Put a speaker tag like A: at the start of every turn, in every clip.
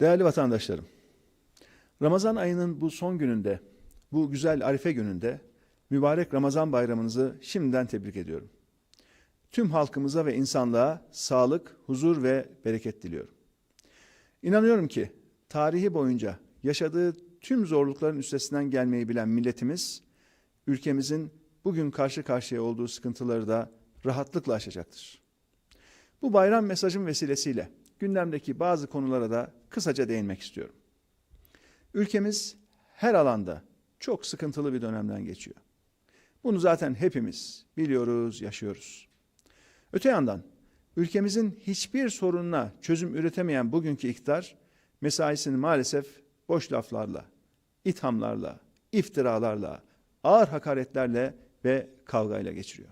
A: Değerli vatandaşlarım, Ramazan ayının bu son gününde, bu güzel Arife gününde mübarek Ramazan bayramınızı şimdiden tebrik ediyorum. Tüm halkımıza ve insanlığa sağlık, huzur ve bereket diliyorum. İnanıyorum ki tarihi boyunca yaşadığı tüm zorlukların üstesinden gelmeyi bilen milletimiz, ülkemizin bugün karşı karşıya olduğu sıkıntıları da rahatlıkla aşacaktır. Bu bayram mesajım vesilesiyle gündemdeki bazı konulara da kısaca değinmek istiyorum. Ülkemiz her alanda çok sıkıntılı bir dönemden geçiyor. Bunu zaten hepimiz biliyoruz, yaşıyoruz. Öte yandan ülkemizin hiçbir sorununa çözüm üretemeyen bugünkü iktidar mesaisini maalesef boş laflarla, ithamlarla, iftiralarla, ağır hakaretlerle ve kavgayla geçiriyor.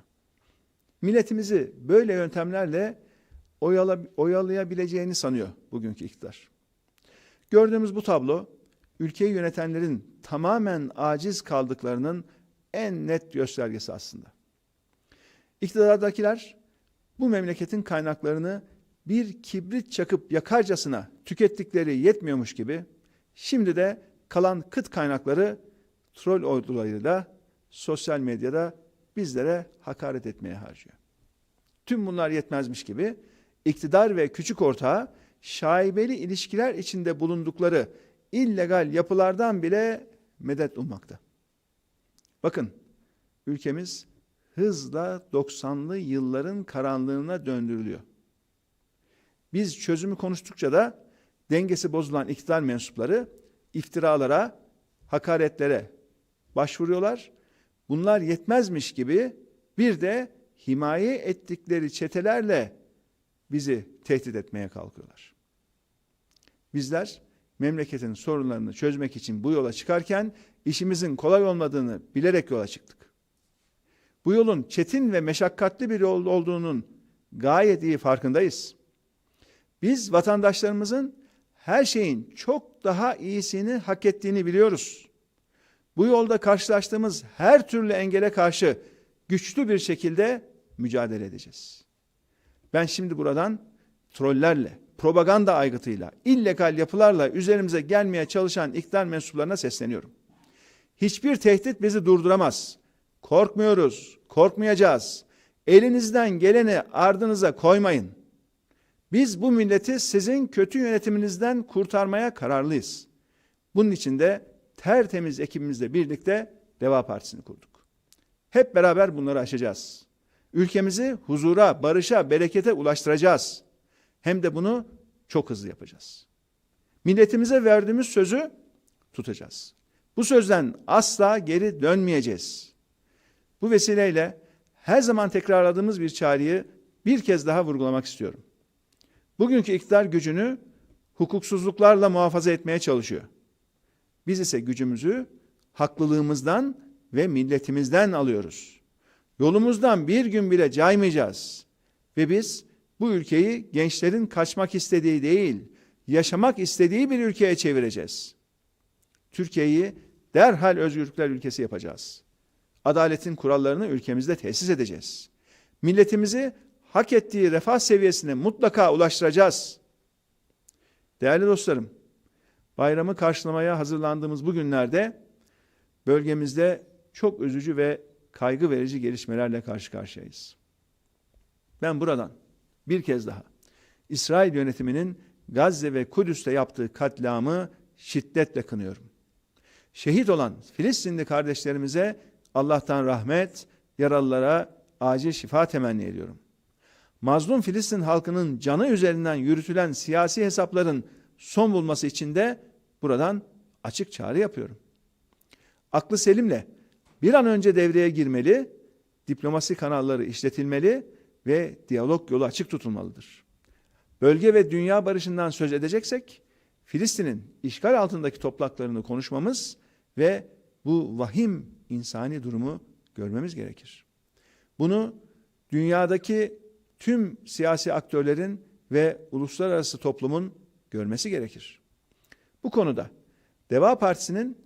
A: Milletimizi böyle yöntemlerle oyala, oyalayabileceğini sanıyor bugünkü iktidar. Gördüğümüz bu tablo ülkeyi yönetenlerin tamamen aciz kaldıklarının en net göstergesi aslında. İktidardakiler bu memleketin kaynaklarını bir kibrit çakıp yakarcasına tükettikleri yetmiyormuş gibi şimdi de kalan kıt kaynakları troll ordularıyla sosyal medyada bizlere hakaret etmeye harcıyor. Tüm bunlar yetmezmiş gibi iktidar ve küçük ortağı şaibeli ilişkiler içinde bulundukları illegal yapılardan bile medet ummakta. Bakın ülkemiz hızla 90'lı yılların karanlığına döndürülüyor. Biz çözümü konuştukça da dengesi bozulan iktidar mensupları iftiralara, hakaretlere başvuruyorlar. Bunlar yetmezmiş gibi bir de himaye ettikleri çetelerle bizi tehdit etmeye kalkıyorlar. Bizler memleketin sorunlarını çözmek için bu yola çıkarken işimizin kolay olmadığını bilerek yola çıktık. Bu yolun çetin ve meşakkatli bir yol olduğunun gayet iyi farkındayız. Biz vatandaşlarımızın her şeyin çok daha iyisini hak ettiğini biliyoruz. Bu yolda karşılaştığımız her türlü engele karşı güçlü bir şekilde mücadele edeceğiz. Ben şimdi buradan trollerle, propaganda aygıtıyla, illegal yapılarla üzerimize gelmeye çalışan iktidar mensuplarına sesleniyorum. Hiçbir tehdit bizi durduramaz. Korkmuyoruz, korkmayacağız. Elinizden geleni ardınıza koymayın. Biz bu milleti sizin kötü yönetiminizden kurtarmaya kararlıyız. Bunun için de tertemiz ekibimizle birlikte Deva Partisi'ni kurduk. Hep beraber bunları aşacağız. Ülkemizi huzura, barışa, berekete ulaştıracağız. Hem de bunu çok hızlı yapacağız. Milletimize verdiğimiz sözü tutacağız. Bu sözden asla geri dönmeyeceğiz. Bu vesileyle her zaman tekrarladığımız bir çağrıyı bir kez daha vurgulamak istiyorum. Bugünkü iktidar gücünü hukuksuzluklarla muhafaza etmeye çalışıyor. Biz ise gücümüzü haklılığımızdan ve milletimizden alıyoruz. Yolumuzdan bir gün bile caymayacağız. Ve biz bu ülkeyi gençlerin kaçmak istediği değil, yaşamak istediği bir ülkeye çevireceğiz. Türkiye'yi derhal özgürlükler ülkesi yapacağız. Adaletin kurallarını ülkemizde tesis edeceğiz. Milletimizi hak ettiği refah seviyesine mutlaka ulaştıracağız. Değerli dostlarım, bayramı karşılamaya hazırlandığımız bu günlerde bölgemizde çok üzücü ve kaygı verici gelişmelerle karşı karşıyayız. Ben buradan bir kez daha İsrail yönetiminin Gazze ve Kudüs'te yaptığı katliamı şiddetle kınıyorum. Şehit olan Filistinli kardeşlerimize Allah'tan rahmet, yaralılara acil şifa temenni ediyorum. Mazlum Filistin halkının canı üzerinden yürütülen siyasi hesapların son bulması için de buradan açık çağrı yapıyorum. Aklı selimle bir an önce devreye girmeli, diplomasi kanalları işletilmeli ve diyalog yolu açık tutulmalıdır. Bölge ve dünya barışından söz edeceksek, Filistin'in işgal altındaki topraklarını konuşmamız ve bu vahim insani durumu görmemiz gerekir. Bunu dünyadaki tüm siyasi aktörlerin ve uluslararası toplumun görmesi gerekir. Bu konuda Deva Partisi'nin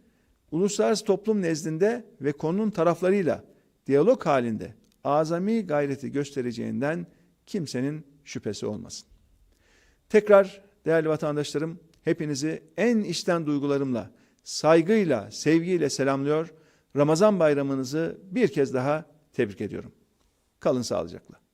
A: uluslararası toplum nezdinde ve konunun taraflarıyla diyalog halinde azami gayreti göstereceğinden kimsenin şüphesi olmasın. Tekrar değerli vatandaşlarım hepinizi en içten duygularımla, saygıyla, sevgiyle selamlıyor. Ramazan bayramınızı bir kez daha tebrik ediyorum. Kalın sağlıcakla.